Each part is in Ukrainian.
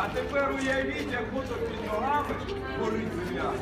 А тепер уявіть, як будто під ногами горить земля.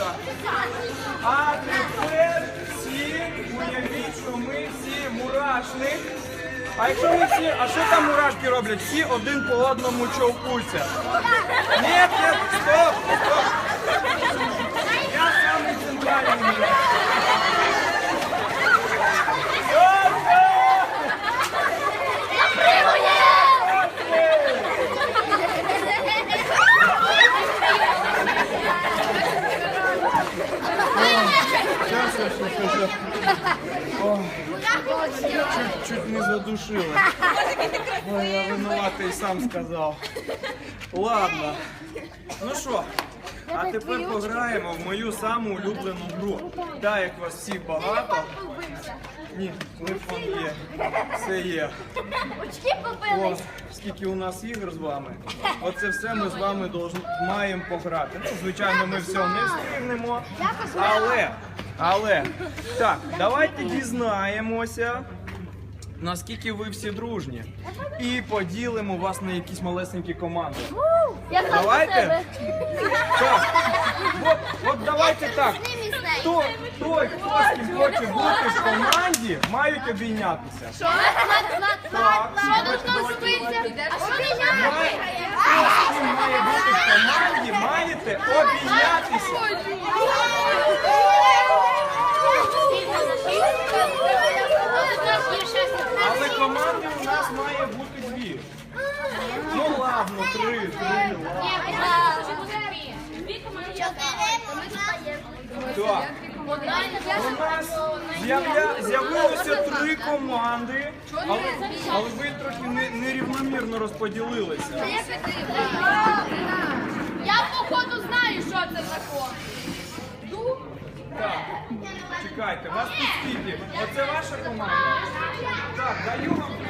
Так. А тепер всі уявіть, що ми всі мурашник. А якщо ми всі, а що там мурашки роблять? Всі один по одному човкуються. Ні, ні, стоп, стоп. Я самий центральний мурашник. Стоп, стоп! Ой, чуть, чуть не задушила. Ой, я винуватий сам сказав. Ладно. Ну що, а тепер пограємо в мою саму улюблену гру. Так, як вас всіх багато. Ні, телефон є. Все є. Очки попили. О, скільки у нас ігор з вами. Оце все ми з вами маємо пограти. Ну, звичайно, ми все не встигнемо. Але, але, так, давайте дізнаємося, наскільки ви всі дружні. І поділимо вас на якісь малесенькі команди. Я сам Давайте. себе. Так, от, от давайте так. Хто, той, хто з ким хоче бути в команді, мають обійнятися. Так. Що должно збитися? А що Має- Хто з ким має бути в команді, маєте обійнятися. Але команди у нас має бути дві. Ну ладно, три, три, ладно. Так. У нас з'явля- з'явилося три команди, але, але ви трохи не- нерівномірно розподілилися. Я походу знаю, що це таке. Так, чекайте, вас тут скільки? Оце ваша команда? Так, даю вам три